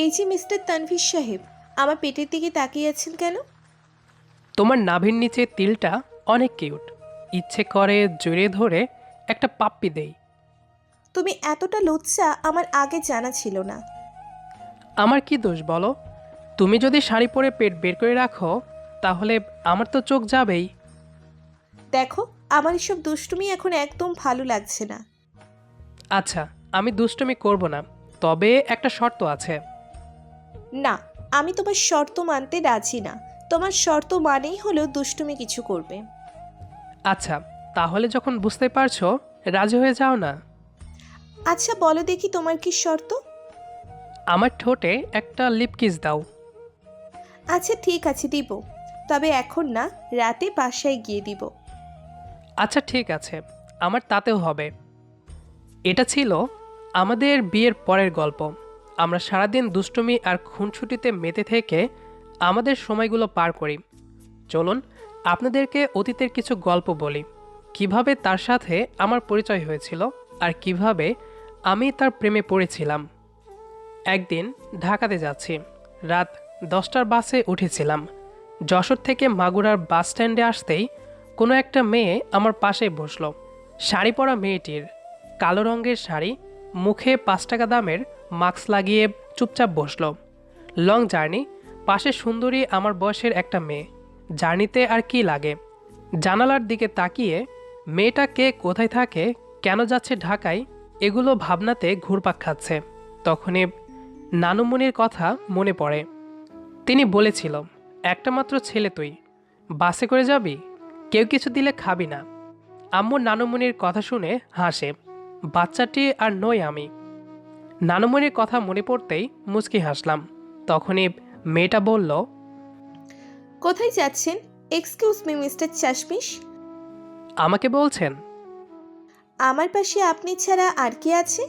এই যে মিস্টার তানভীর সাহেব আমার পেটের দিকে তাকিয়ে আছেন কেন? তোমার নাভির নিচে তিলটা অনেক কিউট। ইচ্ছে করে জড়িয়ে ধরে একটা পাপ্পি দেই। তুমি এতটা লজ্জা আমার আগে জানা ছিল না। আমার কি দোষ বলো? তুমি যদি শাড়ি পরে পেট বের করে রাখো তাহলে আমার তো চোখ যাবেই। দেখো আমার এসব দুষ্টুমি এখন একদম ভালো লাগছে না। আচ্ছা আমি দুষ্টুমি করব না তবে একটা শর্ত আছে। না আমি তোমার শর্ত মানতে রাজি না। তোমার শর্ত মানেই হলো দুষ্টুমি কিছু করবে। আচ্ছা তাহলে যখন বুঝতে পারছ রাজি হয়ে যাও না। আচ্ছা বলো দেখি তোমার কি শর্ত? আমার ঠোঁটে একটা লিপ কিস দাও। আচ্ছা ঠিক আছে দিব। তবে এখন না রাতে বাসায় গিয়ে দিব। আচ্ছা ঠিক আছে আমার তাতেও হবে। এটা ছিল আমাদের বিয়ের পরের গল্প। আমরা সারাদিন দুষ্টুমি আর খুনছুটিতে মেতে থেকে আমাদের সময়গুলো পার করি। চলুন, আপনাদেরকে অতীতের কিছু গল্প বলি। কীভাবে তার সাথে আমার পরিচয় হয়েছিল আর কীভাবে আমি তার প্রেমে পড়েছিলাম। একদিন ঢাকাতে যাচ্ছি। রাত দশটার বাসে উঠেছিলাম। যশোর থেকে মাগুরার বাস স্ট্যান্ডে আসতেই কোনো একটা মেয়ে আমার পাশে বসল। শাড়ি পরা মেয়েটির কালো রঙের শাড়ি মুখে পাঁচ টাকা দামের মাস্ক লাগিয়ে চুপচাপ বসল। লং জার্নি, পাশে সুন্দরী আমার বয়সের একটা মেয়ে। জার্নিতে আর কি লাগে? জানালার দিকে তাকিয়ে, মেয়েটা কে, কোথায় থাকে, কেন যাচ্ছে ঢাকায়, এগুলো ভাবনাতে ঘুরপাক খাচ্ছে। তখনই নানুমনির কথা মনে পড়ে। তিনি বলেছিল, একটা মাত্র ছেলে তুই, বাসে করে যাবি? কেউ কিছু দিলে খাবি না। আম্মু নানুমনির কথা শুনে হাসে। বাচ্চাটি আর নই আমি। নানুমনির কথা মনে পড়তেই মুচকি হাসলাম। তখনই মেয়েটা বলল কোথায় যাচ্ছেন? এক্সকিউজ মি মিস্টার চাশমিশ আমাকে বলছেন? আমার পাশে আপনি ছাড়া আর কে আছে?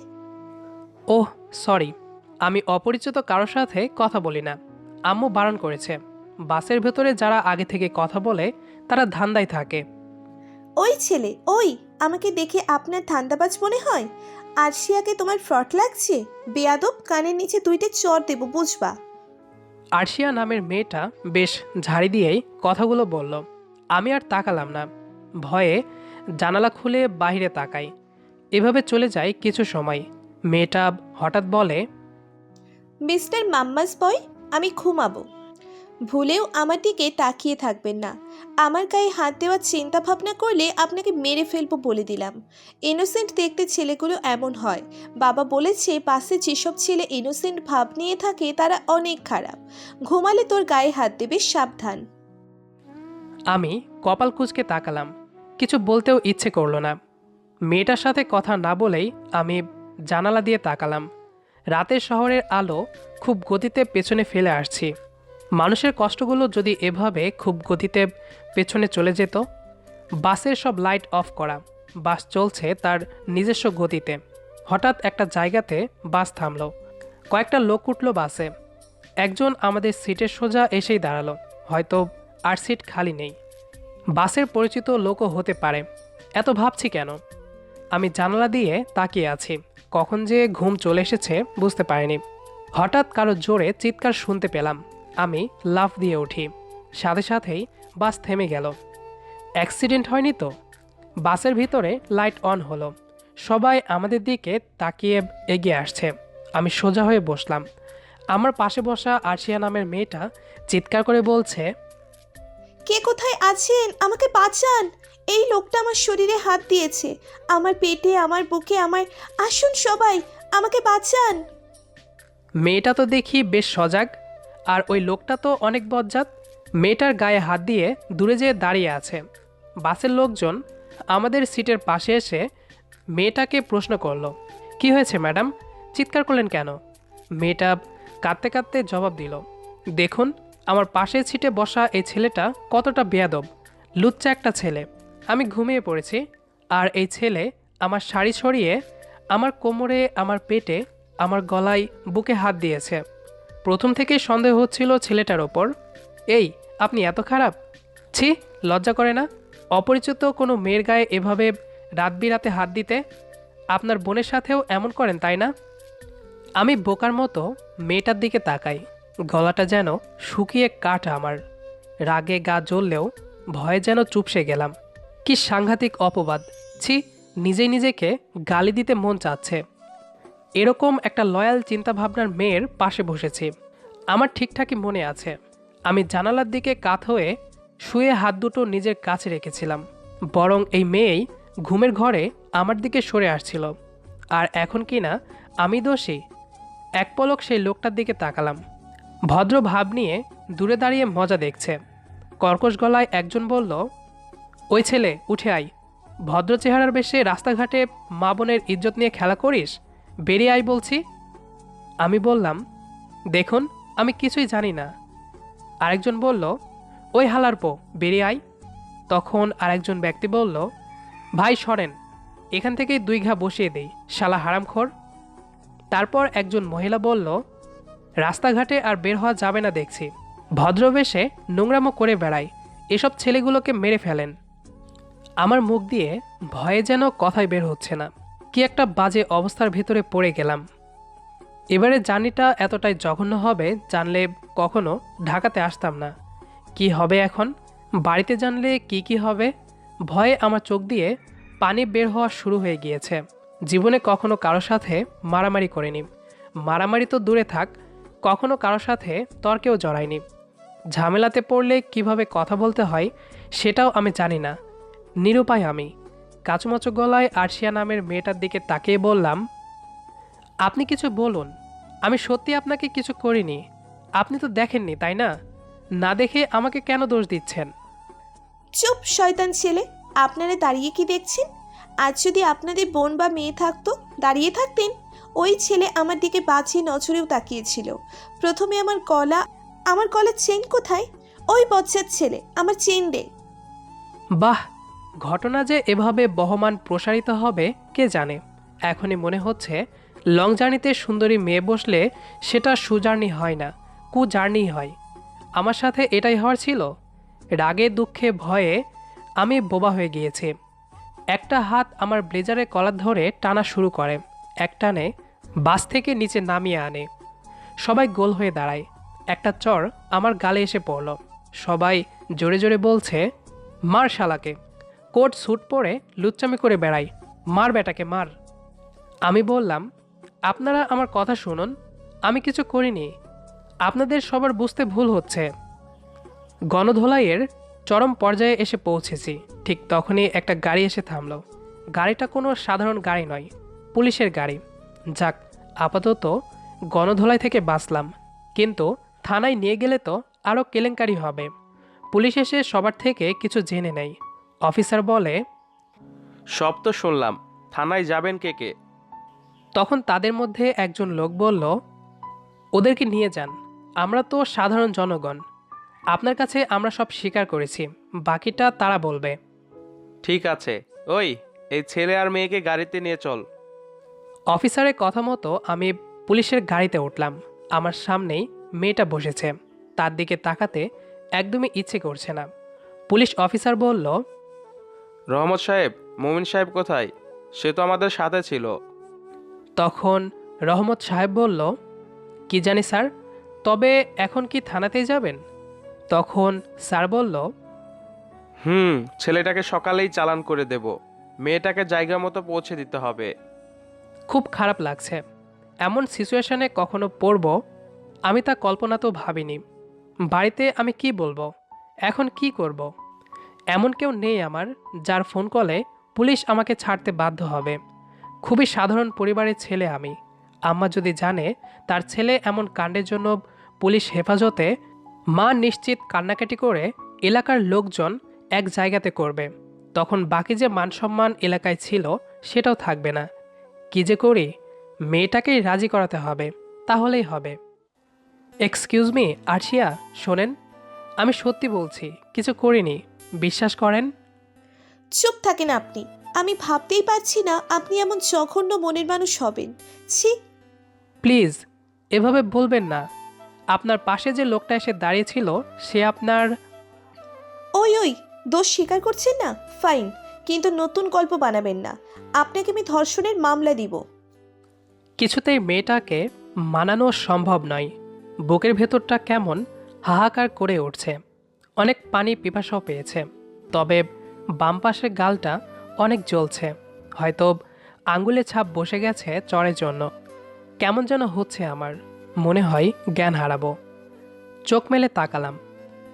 ওহ সরি আমি অপরিচিত কারোর সাথে কথা বলি না। আম্মু বারণ করেছে। বাসের ভেতরে যারা আগে থেকে কথা বলে তারা ধান্দায় থাকে। ওই ছেলে ওই! আমাকে দেখে আপনার ধান্দাবাজ মনে হয়? আরশিয়াকে তোমার ফ্রট লাগছে? বেয়াদব কানের নিচে দুইটা চর দেবো বুঝবা? আরশিয়া নামের মেয়েটা বেশ ঝাড়ি দিয়েই কথাগুলো বলল। আমি আর তাকালাম না। ভয়ে জানালা খুলে বাইরে তাকাই। এভাবে চলে যায় কিছু সময়। মেয়েটা হঠাৎ বলে মিস্টার মাম্মাস বয় আমি ঘুমাবো। ভুলেও আমার দিকে তাকিয়ে থাকবেন না। আমার গায়ে হাত দেওয়ার চিন্তা ভাবনা করলে আপনাকে মেরে ফেলব বলে দিলাম। ইনোসেন্ট দেখতে ছেলেগুলো এমন হয়। বাবা বলেছে, পাশে যেসব ছেলে ইনোসেন্ট ভাব নিয়ে থাকে, তারা অনেক খারাপ। ঘুমালে তোর গায়ে হাত দেবে, সাবধান। আমি কপাল কুচকে তাকালাম। কিছু বলতেও ইচ্ছে করল না। মেয়েটার সাথে কথা না বলেই আমি জানালা দিয়ে তাকালাম। রাতের শহরের আলো খুব গতিতে পেছনে ফেলে আসছি। মানুষের কষ্টগুলো যদি এভাবে খুব গতিতে পেছনে চলে যেত, বাসের সব লাইট অফ করা, বাস চলছে তার নিজস্ব গতিতে। হঠাৎ একটা জায়গাতে বাস থামলো। কয়েকটা লোক উঠল বাসে। একজন আমাদের সিটের সোজা এসেই দাঁড়াল। হয়তো আর সিট খালি নেই। বাসের পরিচিত লোকও হতে পারে। এত ভাবছি কেন? আমি জানালা দিয়ে তাকিয়ে আছি। কখন যে ঘুম চলে এসেছে বুঝতে পারিনি। হঠাৎ কারও জোরে চিৎকার শুনতে পেলাম। আমি লাফ দিয়ে উঠি। সাথে সাথেই বাস থেমে গেল। অ্যাক্সিডেন্ট হয়নি তো? বাসের ভিতরে লাইট অন হলো। সবাই আমাদের দিকে তাকিয়ে এগিয়ে আসছে। আমি সোজা হয়ে বসলাম। আমার পাশে বসা আরশিয়া নামের মেয়েটা চিৎকার করে বলছে কে কোথায় আছেন? আমাকে বাঁচান। এই লোকটা আমার শরীরে হাত দিয়েছে। আমার পেটে আমার বুকে আমার আসুন সবাই আমাকে বাঁচান। মেয়েটা তো দেখি বেশ সজাগ। আর ওই লোকটা তো অনেক বজ্জাত। মেয়েটার গায়ে হাত দিয়ে দূরে যেয়ে দাঁড়িয়ে আছে। বাসের লোকজন আমাদের সিটের পাশে এসে মেয়েটাকে প্রশ্ন করল, কি হয়েছে ম্যাডাম? চিৎকার করলেন কেন? মেয়েটা কাঁদতে কাঁদতে জবাব দিল, দেখুন, আমার পাশের সিটে বসা এই ছেলেটা কতটা বেয়াদব। লুচ্চা একটা ছেলে। আমি ঘুমিয়ে পড়েছি আর এই ছেলে আমার শাড়ি ছড়িয়ে আমার কোমরে, আমার পেটে, আমার গলায় বুকে হাত দিয়েছে। প্রথম থেকেই সন্দেহ হচ্ছিল ছেলেটার ওপর। এই, আপনি এত খারাপ? ছি, লজ্জা করে না। অপরিচিত কোনো মেয়ের গায়ে এভাবে রাত বিরাতে হাত দিতে আপনার বোনের সাথেও এমন করেন, তাই না? আমি বোকার মতো মেয়েটার দিকে তাকাই। গলাটা যেন শুকিয়ে কাঠ আমার। রাগে গা জ্বললেও ভয়ে যেন চুপসে গেলাম। কি সাংঘাতিক অপবাদ। ছি, নিজেই নিজেকে গালি দিতে মন চাচ্ছে। এরকম একটা লয়াল চিন্তাভাবনার মেয়ের পাশে বসেছি। আমার ঠিকঠাকই মনে আছে। আমি জানালার দিকে কাত হয়ে শুয়ে হাত দুটো নিজের কাছে রেখেছিলাম। বরং এই মেয়েই ঘুমের ঘরে আমার দিকে সরে আসছিল। আর এখন কি না, আমি দোষী। এক পলক সেই লোকটার দিকে তাকালাম। ভদ্র ভাব নিয়ে দূরে দাঁড়িয়ে মজা দেখছে। কর্কশ গলায় একজন বলল, ওই ছেলে, উঠে আয়। ভদ্র চেহারার বেশে রাস্তাঘাটে মা বোনের ইজ্জত নিয়ে খেলা করিস? বেরিয়ে আয় বলছি। আমি বললাম, দেখুন, আমি কিছুই জানি না। আরেকজন বলল, ওই হালার পো, বেরিয়ে আয়। তখন আরেকজন ব্যক্তি বলল, ভাই, সরেন, এখান থেকেই দুই ঘা বসিয়ে দেই, শালা হারামখোর। তারপর একজন মহিলা বলল, রাস্তাঘাটে আর বের হওয়া যাবে না দেখছি। ভদ্রবেশে নোংরামো করে বেড়ায় এসব ছেলেগুলোকে মেরে ফেলেন। আমার মুখ দিয়ে ভয়ে যেন কথাই বের হচ্ছে না। কি একটা বাজে অবস্থার ভেতরে পড়ে গেলাম। এবারে জার্নিটা এতটাই জঘন্য হবে জানলে কখনো ঢাকাতে আসতাম না। কি হবে এখন? বাড়িতে জানলে কি কি হবে? ভয়ে আমার চোখ দিয়ে পানি বের হওয়া শুরু হয়ে গিয়েছে। জীবনে কখনো কারও সাথে মারামারি করিনি। মারামারি তো দূরে থাক, কখনো কারও সাথে তর্কেও জড়াইনি। ঝামেলাতে পড়লে কীভাবে কথা বলতে হয় সেটাও আমি জানি না। নিরুপায় আমি। কাচুমাচু গলায় আরশিয়া নামের মেয়েটার দিকে তাকিয়ে বললাম আপনি কিছু বলুন আমি সত্যি আপনাকে কিছু করিনি। আপনি তো দেখেননি তাই না? না দেখে আমাকে কেন দোষ দিচ্ছেন? চুপ শয়তান ছেলে আপনারা দাঁড়িয়ে কি দেখছেন? আজ যদি আপনাদের বোন বা মেয়ে থাকতো দাঁড়িয়ে থাকতেন। ওই ছেলে আমার দিকে বাছিয়ে নজরেও তাকিয়েছিল। প্রথমে আমার গলা আমার গলার চেন কোথায়? ওই বচ্চার ছেলে আমার চেন দে। বাহ ঘটনা যে এভাবে বহমান প্রসারিত হবে, কে জানে? এখনই মনে হচ্ছে, লং জার্নিতে সুন্দরী মেয়ে বসলে সেটা সুজার্নি হয় না কু জার্নি হয়। আমার সাথে এটাই হওয়ার ছিল? রাগে, দুঃখে, ভয়ে আমি বোবা হয়ে গিয়েছি। একটা হাত আমার ব্লেজারের কলার ধরে টানা শুরু করে এক টানে বাস থেকে নিচে নামিয়ে আনে। সবাই গোল হয়ে দাঁড়ায়। একটা চর আমার গালে এসে পড়ল। সবাই জোরে জোরে বলছে, মার শালাকে। কোট স্যুট পরে লুচ্চামি করে বেড়াই। মার বেটাকে, মার। আমি বললাম, আপনারা আমার কথা শুনুন, আমি কিছু করিনি। আপনাদের সবার বুঝতে ভুল হচ্ছে। গণধোলাইয়ের চরম পর্যায়ে এসে পৌঁছেছি। ঠিক তখনই একটা গাড়ি এসে থামলো। গাড়িটা কোনো সাধারণ গাড়ি নয়, পুলিশের গাড়ি। যাক, আপাতত গণধোলাই থেকে বাঁচলাম। কিন্তু থানায় নিয়ে গেলে তো আরও কেলেঙ্কারি হবে। পুলিশ এসে সবার থেকে কিছু জেনে নেয়। অফিসার বলে সব তো শুনলাম। থানায় যাবেন কে কে? তখন তাদের মধ্যে একজন লোক বলল ওদেরকে নিয়ে যান। আমরা তো সাধারণ জনগণ। আপনার কাছে আমরা সব স্বীকার করেছি। বাকিটা তারা বলবে। ঠিক আছে। ওই এই ছেলে আর মেয়েকে গাড়িতে নিয়ে চল। অফিসারের কথা মতো আমি পুলিশের গাড়িতে উঠলাম। আমার সামনেই মেয়েটা বসেছে। তার দিকে তাকাতে একদমই ইচ্ছে করছে না। পুলিশ অফিসার বলল রহমত সাহেব মুমিন সাহেব কোথায়? সে তো আমাদের সাথে ছিল। তখন রহমত সাহেব বলল কি জানি স্যার তবে এখন কি থানাতেই যাবেন? তখন স্যার বলল হুম ছেলেটাকে সকালেই চালান করে দেব। মেয়েটাকে জায়গা মতো পৌঁছে দিতে হবে। খুব খারাপ লাগছে। এমন সিচুয়েশনে কখনো পড়ব আমি তা কল্পনাতেও ভাবিনি। বাড়িতে আমি কি বলব? এখন কি করব। এমন কেউ নেই আমার যার ফোন কলে পুলিশ আমাকে ছাড়তে বাধ্য হবে। খুবই সাধারণ পরিবারের ছেলে আমি। আম্মা যদি জানে তার ছেলে এমন কাণ্ডের জন্য পুলিশ হেফাজতে, মা নিশ্চিত কান্নাকাটি করে এলাকার লোকজন এক জায়গাতে করবে। তখন বাকি যে মানসম্মান এলাকায় ছিল সেটাও থাকবে না। কি যে করি? মেয়েটাকেই রাজি করাতে হবে। তাহলেই হবে। এক্সকিউজ মি আর্শিয়া, শোনেন, আমি সত্যি বলছি, কিছু করিনি। বিশ্বাস করেন? চুপ থাকেন আপনি। আমি ভাবতেই পারছি না আপনি এমন জঘন্য মনের মানুষ হবেন। ছি। প্লিজ এভাবে বলবেন না। আপনার পাশে যে লোকটা এসে দাঁড়িয়েছিল সে আপনার ওই ওই দোষ স্বীকার করছেন না? ফাইন কিন্তু নতুন গল্প বানাবেন না। আপনাকে আমি ধর্ষণের মামলা দিব। কিছুতেই মেয়েটাকে মানানো সম্ভব নয়। বুকের ভেতরটা কেমন হাহাকার করে উঠছে। অনেক পানি পিপাসাও পেয়েছে। তবে বাম পাশের গালটা অনেক জ্বলছে। হয়তো আঙ্গুলে ছাপ বসে গেছে চড়ের জন্য। কেমন যেন হচ্ছে আমার। মনে হয় জ্ঞান হারাবো। চোখ মেলে তাকালাম।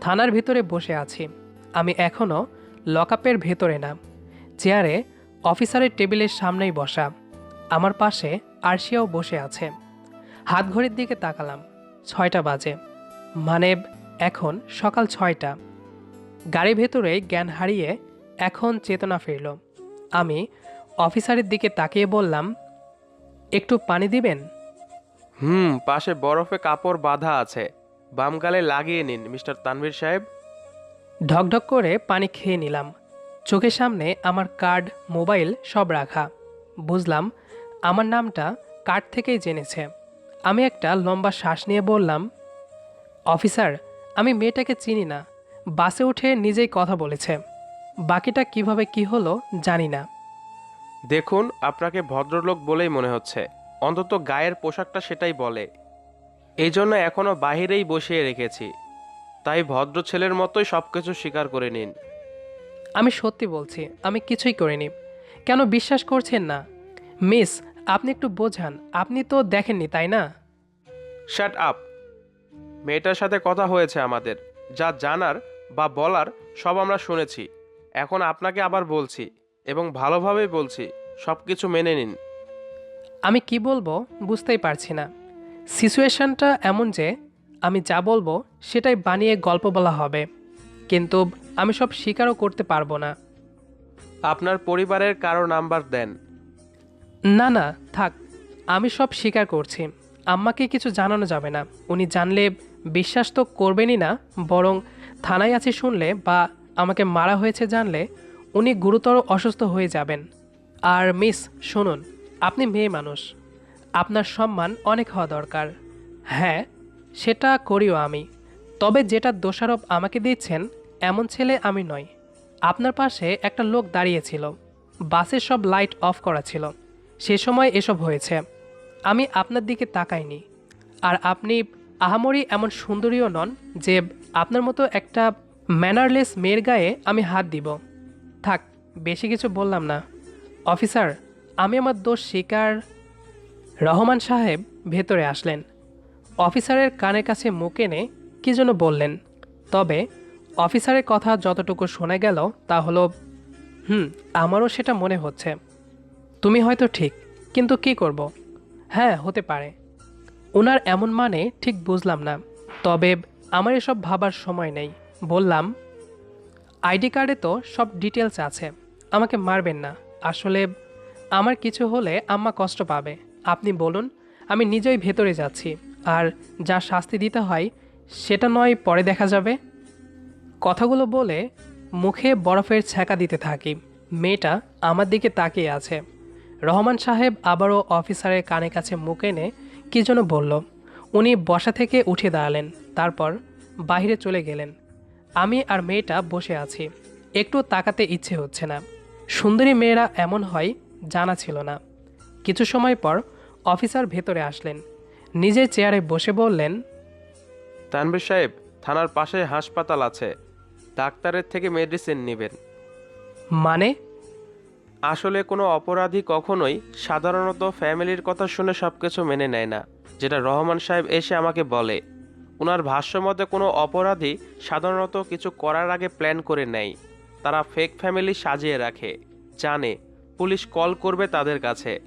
থানার ভিতরে বসে আছি। আমি এখনও লকআপের ভেতরে না। চেয়ারে অফিসারের টেবিলের সামনেই বসা। আমার পাশে আরশিয়াও বসে আছে। হাত ঘড়ির দিকে তাকালাম। ছয়টা বাজে। মানে এখন সকাল ছয়টা। গাড়ির ভেতরে জ্ঞান হারিয়ে এখন চেতনা ফিরল। আমি অফিসারের দিকে তাকিয়ে বললাম একটু পানি দিবেন? হুম পাশে বরফে কাপড় বাঁধা আছে। বাম গালে লাগিয়ে নিন মিস্টার তানভীর সাহেব। ঢকঢক করে পানি খেয়ে নিলাম। চোখের সামনে আমার কার্ড মোবাইল সব রাখা। বুঝলাম আমার নামটা কার্ড থেকেই জেনেছে। আমি একটা লম্বা শ্বাস নিয়ে বললাম অফিসার আমি মেয়েটাকে চিনি না। বাসে উঠে নিজেই কথা বলেছে। বাকিটা কীভাবে কি হলো জানি না। দেখুন আপনাকে ভদ্রলোক বলেই মনে হচ্ছে। অন্তত গায়ের পোশাকটা সেটাই বলে। এই জন্য এখনও বাহিরেই বসিয়ে রেখেছি। তাই ভদ্র ছেলের মতোই সব কিছু স্বীকার করে নিন। আমি সত্যি বলছি আমি কিছুই করিনি। কেন বিশ্বাস করছেন না? মিস আপনি একটু বোঝান। আপনি তো দেখেননি তাই না? শ্যাট আপ মেয়েটার সাথে কথা হয়েছে আমাদের। যা জানার বা বলার সব আমরা শুনেছি। এখন আপনাকে আবার বলছি এবং ভালোভাবেই বলছি সব কিছু মেনে নিন। আমি কি বলব বুঝতেই পারছি না। সিচুয়েশনটা এমন যে আমি যা বলব সেটাই বানিয়ে গল্প বলা হবে। কিন্তু আমি সব স্বীকারও করতে পারব না। আপনার পরিবারের কারও নাম্বার দেন। না না থাক। আমি সব স্বীকার করছি। আম্মাকে কিছু জানানো যাবে না। উনি জানলে বিশ্বাস তো করবেনই না, বরং থানায় আছি শুনলে বা আমাকে মারা হয়েছে জানলে উনি গুরুতর অসুস্থ হয়ে যাবেন। আর মিস, শুনুন, আপনি মেয়ে মানুষ। আপনার সম্মান অনেক হওয়া দরকার। হ্যাঁ সেটা করিও আমি। তবে যেটা দোষারোপ আমাকে দিচ্ছেন, এমন ছেলে আমি নই। আপনার পাশে একটা লোক দাঁড়িয়েছিল। বাসের সব লাইট অফ করা ছিল। সে সময় এসব হয়েছে। আমি আপনার দিকে তাকাইনি। আর আপনি আহামরি এমন সুন্দরীও নন যে আপনার মতো একটা ম্যানারলেস মেয়ের গায়ে আমি হাত দিব। থাক, বেশি কিছু বললাম না। অফিসার, আমি আমার দোষ স্বীকার রহমান সাহেব ভেতরে আসলেন। অফিসারের কানের কাছে মুখ এনে কী যেন বললেন। তবে অফিসারের কথা যতটুকু শোনা গেল তা হলো, হুম, আমারও সেটা মনে হচ্ছে। তুমি হয়তো ঠিক, কিন্তু কি করব? হ্যাঁ হতে পারে। ওনার এমন মানে ঠিক বুঝলাম না, তবে আমার এসব ভাবার সময় নেই। বললাম, আইডি কার্ডে তো সব ডিটেলস আছে, আমাকে মারবেন না। আসলে আমার কিছু হলে আম্মা কষ্ট পাবে। আপনি বলুন, আমি নিজেই ভেতরে যাচ্ছি, আর যা শাস্তি দিতে হয় সেটা নয় পরে দেখা যাবে। কথাগুলো বলে মুখে বরফের ছ্যাঁকা দিতে থাকি। মেয়েটা আমার দিকে তাকিয়ে আছে। রহমান সাহেব আবারও অফিসারের কানে কাছে মুখ এনে কী যেন বলল। উনি বসা থেকে উঠে দাঁড়ালেন তারপর বাইরে চলে গেলেন। আমি আর মেয়েটা বসে আছি একটু তাকাতে ইচ্ছে হচ্ছে না। সুন্দরী মেয়েরা এমন হয় জানা ছিল না। কিছু সময় পর অফিসার ভেতরে আসলেন। নিজের চেয়ারে বসে বললেন তানভীর সাহেব থানার পাশে হাসপাতাল আছে। ডাক্তারের থেকে মেডিসিন নেবেন। মানে? আসলে কোনো অপরাধী কখনোই সাধারণত ফ্যামিলির কথা শুনে সব কিছু মেনে নেয় না, যেটা রহমান সাহেব এসে আমাকে বলে। ওনার ভাষ্য মতে কোনো অপরাধী সাধারণত কিছু করার আগে প্ল্যান করে নেয়। তারা ফেক ফ্যামিলি সাজিয়ে রাখে, জানে পুলিশ কল করবে তাদের কাছে,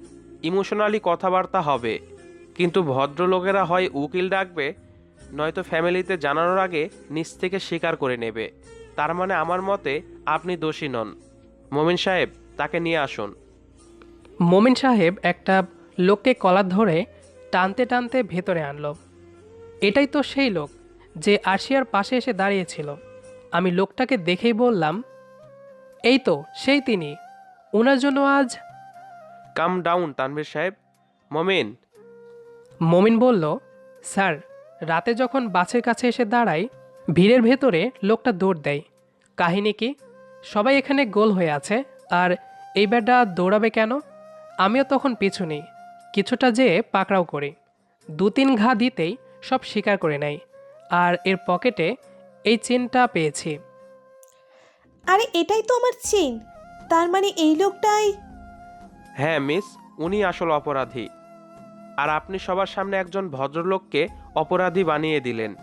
ইমোশনালি কথাবার্তা হবে। কিন্তু ভদ্রলোকেরা হয় উকিল ডাকবে, নয়তো ফ্যামিলিতে জানানোর আগে নিজ থেকে স্বীকার করে নেবে। তার মানে আমার মতে আপনি দোষী নন। মমিন সাহেব তাকে নিয়ে আসুন। মোমিন সাহেব একটা লোককে কলার ধরে টানতে টানতে ভেতরে আনলো। এটাই তো সেই লোক যে আরশিয়ার পাশে এসে দাঁড়িয়েছিল। আমি লোকটাকে দেখেই বললাম এই তো সেই তিনি। ওনার জন্য আজ কাম ডাউন তানভীর সাহেব। মমিন। মমিন বলল স্যার রাতে যখন বাসের কাছে এসে দাঁড়াই ভিড়ের ভেতরে লোকটা দৌড় দেয়। কাহিনী কি? সবাই এখানে গোল হয়ে আছে। আর এই ব্যাটা দৌড়াবে কেন? আমিও তখন পিছু নিই। কিছুটা যেয়ে পাকড়াও করি। দু তিন ঘা দিতেই সব স্বীকার করে নেয়। আর এর পকেটে এই চেনটা পেয়েছি। আরে এটাই তো আমার চেন। তার মানে এই লোকটাই হ্যাঁ মিস উনি আসল অপরাধী। আর আপনি সবার সামনে একজন ভদ্রলোককে অপরাধী বানিয়ে দিলেন।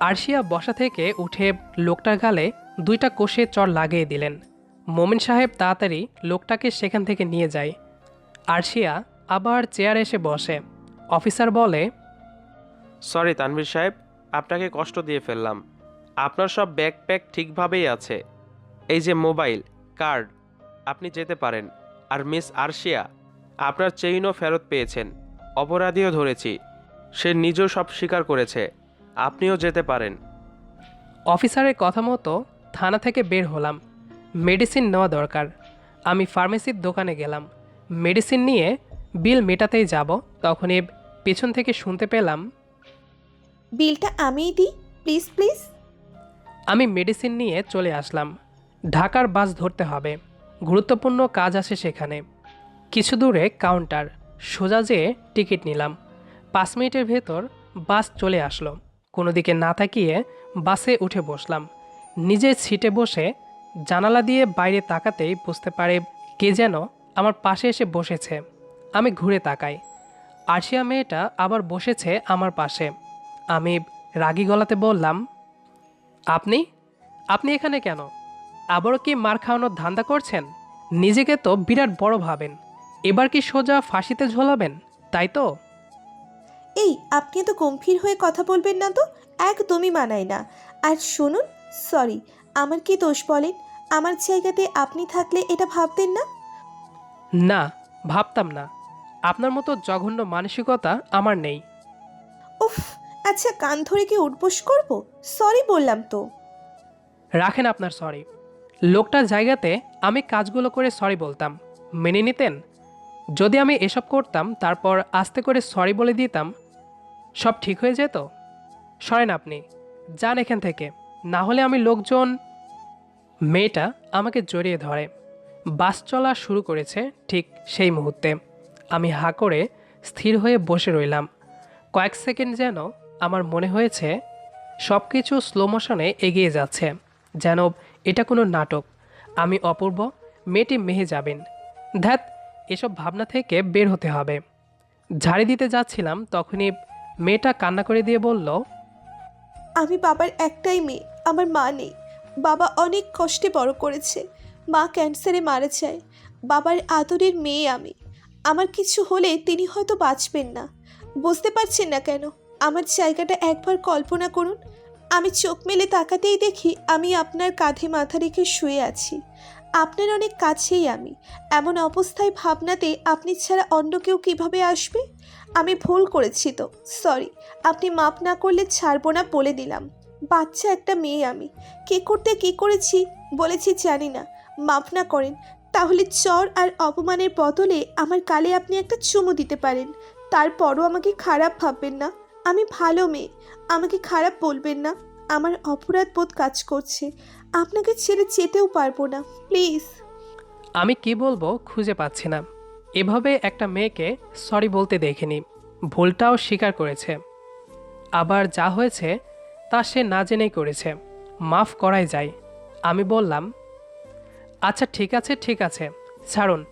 আরশিয়া বসা থেকে উঠে লোকটার গালে দুইটা কোষে চর লাগিয়ে দিলেন। মোমিন সাহেব তাড়াতাড়ি লোকটাকে সেখান থেকে নিয়ে যায়। আরশিয়া আবার চেয়ারে এসে বসে। অফিসার বলে সরি তানভীর সাহেব আপনাকে কষ্ট দিয়ে ফেললাম। আপনার সব ব্যাকপ্যাক ঠিকভাবেই আছে। এই যে মোবাইল কার্ড আপনি যেতে পারেন। আর মিস আরশিয়া আপনার চেইনও ফেরত পেয়েছেন। অপরাধীও ধরেছি। সে নিজেও সব স্বীকার করেছে। আপনিও যেতে পারেন। অফিসারের কথা মতো থানা থেকে বের হলাম। মেডিসিন নেওয়া দরকার। আমি ফার্মেসির দোকানে গেলাম। মেডিসিন নিয়ে বিল মেটাতেই যাব তখনই পেছন থেকে শুনতে পেলাম। বিলটা আমিই দিই প্লিজ প্লিজ। আমি মেডিসিন নিয়ে চলে আসলাম। ঢাকার বাস ধরতে হবে। গুরুত্বপূর্ণ কাজ আছে সেখানে। কিছু দূরে কাউন্টার। সোজা যেয়ে টিকিট নিলাম। পাঁচ মিনিটের ভেতর বাস চলে আসলো। কোনো দিকে না তাকিয়ে বাসে উঠে বসলাম। নিজের সিটে বসে জানালা দিয়ে বাইরে তাকাতেই বুঝতে পারে কে যেন আমার পাশে এসে বসেছে। আমি ঘুরে তাকাই। আরশিয়া মেয়েটা আবার বসেছে আমার পাশে। আমি রাগী গলাতে বললাম, আপনি? আপনি এখানে কেন? আবারও কি মার খাওয়ানোর ধান্দা করছেন? নিজেকে তো বিরাট বড় ভাবেন। এবার কি সোজা ফাঁসিতে ঝোলাবেন? তাই তো? এই, আপনি তো গম্ভীর হয়ে কথা বলবেন না তো? একদমই মানায় না। আর শুনুন, সরি, আমার কি দোষ বলেন? আমার জায়গাতে আপনি থাকলে এটা ভাবতেন না? না ভাবতাম না। আপনার মতো জঘন্য মানসিকতা আমার নেই। উফ আচ্ছা কান ধরে কি উঠবোস করব? সরি বললাম তো। রাখেন আপনার সরি লোকটার জায়গাতে আমি কাজগুলো করে সরি বলতাম। মেনে নিতেন? যদি আমি এসব করতাম তারপর আস্তে করে সরি বলে দিতাম সব ঠিক হয়ে যেত? সরেন আপনি। যান এখান থেকে। না হলে আমি লোকজন মেয়েটা আমাকে জড়িয়ে ধরে। বাস চলা শুরু করেছে ঠিক সেই মুহূর্তে। আমি হা করে স্থির হয়ে বসে রইলাম। কয়েক সেকেন্ড যেন আমার মনে হয়েছে সব কিছু স্লো মোশনে এগিয়ে যাচ্ছে, যেন এটা কোনো নাটক। আমি অপূর্ব, মেয়েটি মেহে যাবেন। ধ্যাত এসব ভাবনা থেকে বের হতে হবে। ঝাড়ি দিতে যাচ্ছিলাম তখনই মেয়েটা কান্না করে দিয়ে বলল, আমি বাবার একটাই মেয়ে, আমার মা নেই। বাবা অনেক কষ্টে বড় করেছে। মা ক্যান্সারে মারা যায়। বাবার আদরের মেয়ে আমি। আমার কিছু হলে তিনি হয়তো বাঁচবেন না। বুঝতে পারছেন না কেন? আমার জায়গাটা একবার কল্পনা করুন। আমি চোখ মেলে তাকাতেই দেখি আমি আপনার কাঁধে মাথা রেখে শুয়ে আছি। আপনার অনেক কাছেই আমি। এমন অবস্থায় ভাবনাতে আপনি ছাড়া অন্য কেউ কীভাবে আসবে? আমি ভুল করেছি তো। সরি, আপনি মাপ না করলে ছাড়বো না বলে দিলাম। বাচ্চা একটা মেয়ে আমি। কে করতে কি করেছি বলেছি জানি না। মাপ না করেন, তাহলে চর আর অপমানের বদলে আমার কালে আপনি একটা চুমু দিতে পারেন। তারপরও আমাকে খারাপ ভাববেন না। আমি ভালো মেয়ে, আমাকে খারাপ বলবেন না। আমার অপরাধ বোধ কাজ করছে। আপনাকে ছেড়ে যেতেও পারব না, প্লিজ। আমি কি বলব খুঁজে পাচ্ছি না। এভাবে একটা মেয়েকে সরি বলতে দেখিনি। ভুলটাও স্বীকার করেছে। আবার যা হয়েছে তা সে না জেনেই করেছে। মাফ করাই যায়। আমি বললাম আচ্ছা ঠিক আছে ঠিক আছে। ছাড়ুন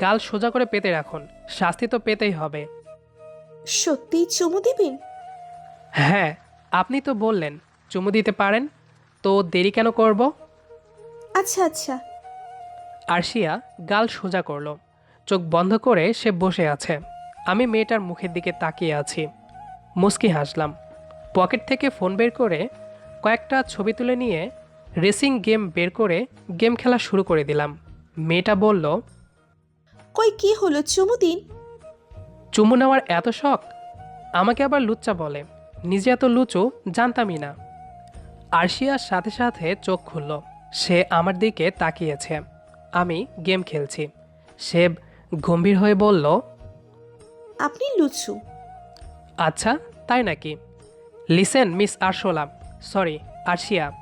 গাল সোজা করে পেতে রাখুন। শাস্তি তো পেতেই হবে। সত্যিই চুমু দিবেন? হ্যাঁ আপনি তো বললেন চুমু দিতে পারেন। তো দেরি কেন করব? আচ্ছা আচ্ছা। আরশিয়া গাল সোজা করল। চোখ বন্ধ করে সে বসে আছে। আমি মেয়েটার মুখের দিকে তাকিয়ে আছি। মুস্কি হাসলাম। পকেট থেকে ফোন বের করে কয়েকটা ছবি তুলে নিয়ে রেসিং গেম বের করে গেম খেলা শুরু করে দিলাম। মেয়েটা বলল কই কি হলো চুমু দিন চুমু নেওয়ার এত শখ? আমাকে আবার লুচ্চা বলে। নিজে এত লুচু জানতামই না। আরশিয়ার সাথে সাথে চোখ খুলল। সে আমার দিকে তাকিয়েছে। আমি গেম খেলছি। সে গম্ভীর হয়ে বলল আপনি লুচু? আচ্ছা তাই নাকি? লিসেন মিস আরশোলা সরি আর্শিয়া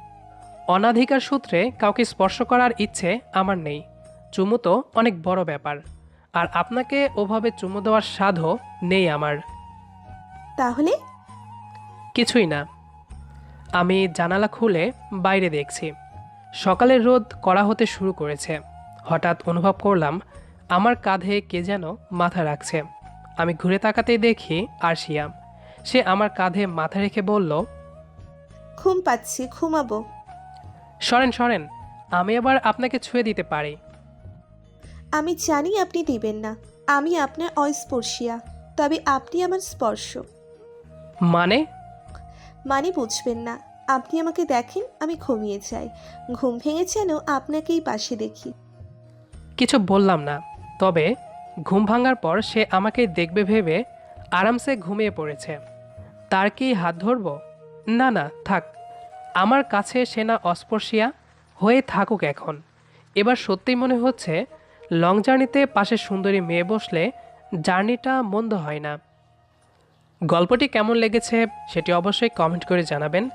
অনাধিকার সূত্রে কাউকে স্পর্শ করার ইচ্ছে আমার নেই। চুমু তো অনেক বড় ব্যাপার। আর আপনাকে ওভাবে চুমু দেওয়ার সাধও নেই আমার। তাহলে? কিছুই না। আমি জানালা খুলে বাইরে দেখছি। সকালের রোদ কড়া হতে শুরু করেছে। হঠাৎ অনুভব করলাম আমার কাঁধে কে যেন মাথা রাখছে। আমি ঘুরে তাকাতেই দেখি আরশিয়া। সে আমার কাঁধে মাথা রেখে বলল ঘুম পাচ্ছি ঘুমাবো। সরেন সরেন আমি আবার আপনাকে ছুঁয়ে দিতে পারি। আমি জানি আপনি দিবেন না। আমি আপনার অস্পর্শিয়া তবে আপনি আমার স্পর্শ। মানে? মানে বুঝবেন না। আপনি আমাকে দেখেন আমি ঘুমিয়ে যাই। ঘুম ভেঙে যেন আপনাকেই পাশে দেখি। কিছু বললাম না তবে ঘুম ভাঙার পর সে আমাকে দেখবে ভেবে আরামসে ঘুমিয়ে পড়েছে। তার কি হাত ধরব? না না, থাক। আমার কাছে সে না অস্পর্শিয়া হয়ে থাকুক এখন। এবার সত্যিই মনে হচ্ছে, লং জার্নিতে পাশে সুন্দরী মেয়ে বসলে জার্নিটা মন্দ হয় না। গল্পটি কেমন লেগেছে সেটি অবশ্যই কমেন্ট করে জানাবেন।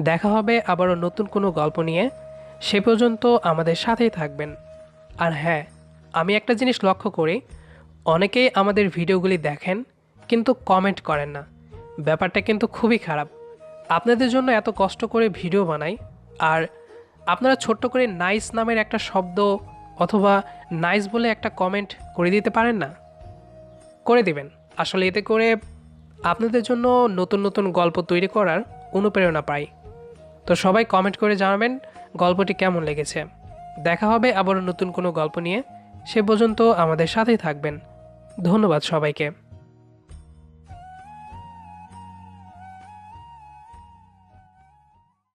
দেখা হবে আবারও নতুন কোনো গল্প নিয়ে। সে পর্যন্ত আমাদের সাথেই থাকবেন। আর হ্যাঁ আমি একটা জিনিস লক্ষ্য করি, অনেকেই আমাদের ভিডিওগুলি দেখেন, কিন্তু কমেন্ট করেন না। ব্যাপারটা কিন্তু খুবই খারাপ। আপনাদের জন্য এত কষ্ট করে ভিডিও বানাই, আর আপনারা ছোট্ট করে নাইস নামের একটা শব্দ অথবা নাইস বলে একটা কমেন্ট করে দিতে পারেন না? করে দিবেন। আসলে এতে করে আপনাদের জন্য নতুন নতুন গল্প তৈরি করার অনুপ্রেরণা পাই। তো সবাই কমেন্ট করে জানাবেন গল্পটি কেমন লেগেছে। দেখা হবে আবারও নতুন কোনো গল্প নিয়ে। সে পর্যন্ত আমাদের সাথেই থাকবেন। ধন্যবাদ সবাইকে।